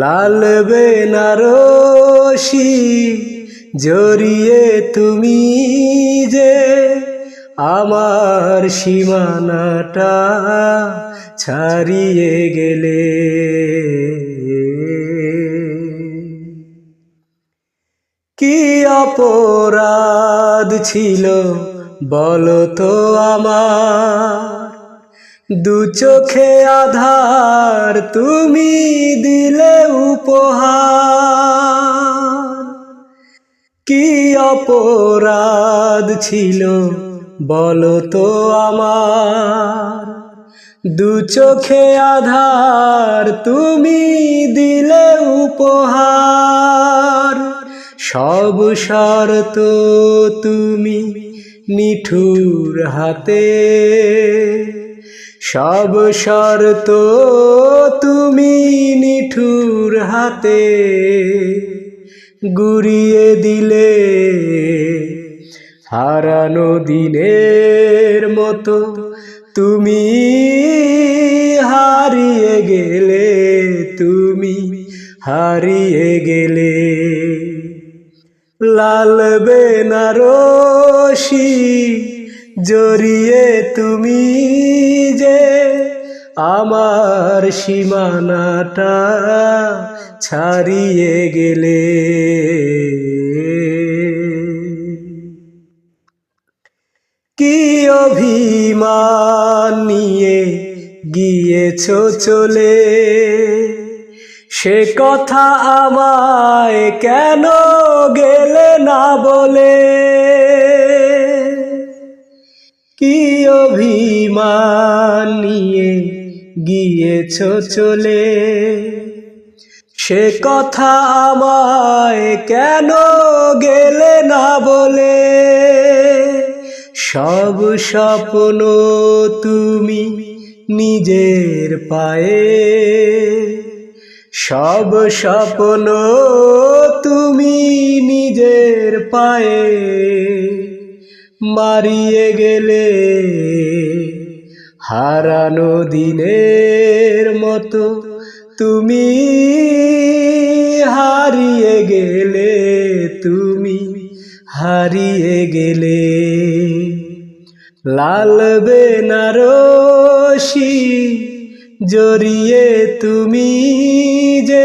লাল বেনারসি জড়িয়ে তুমি যে আমার সীমানাটা ছাড়িয়ে গেলে। কি অপরাধ ছিল বলো তো আমার দু চোখে আধার তুমি দিলে উপহার। কি অপরাধ ছিল বলো তো আমার? দু চোখে আধার তুমি দিলে উপহার। সব শর্ত তুমি নিঠুর হাতে। সব শর্ত তুমি নিঠুর হাতে গুড়িয়ে দিলে, হারানো দিনের মতো তুমি হারিয়ে গেলে, তুমি হারিয়ে গেলে। লাল বেনারসি জড়িয়ে তুমি যে আমার সীমানাটা ছাড়িয়ে গেলে। কি অভিমান নিয়ে গিয়েছ চলে? সে কথা আমায় কেন গেলে না বলে? কি অভিমান নিয়ে গিয়েছ চলে? সে কথা আমায় কেন গেলে না বলে? সব স্বপ্ন তুমি নিজের পায়ে। সব স্বপ্ন তুমি নিজের পায়ে। মারিয়ে গেলে হারানো দিনের মতো তুমি হারিয়ে গেলে, তুমি হারিয়ে গেলে। লাল বেনারসি জড়িয়ে তুমি যে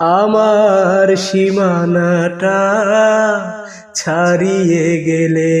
আমার সীমানাটা ছাড়িয়ে গেলে।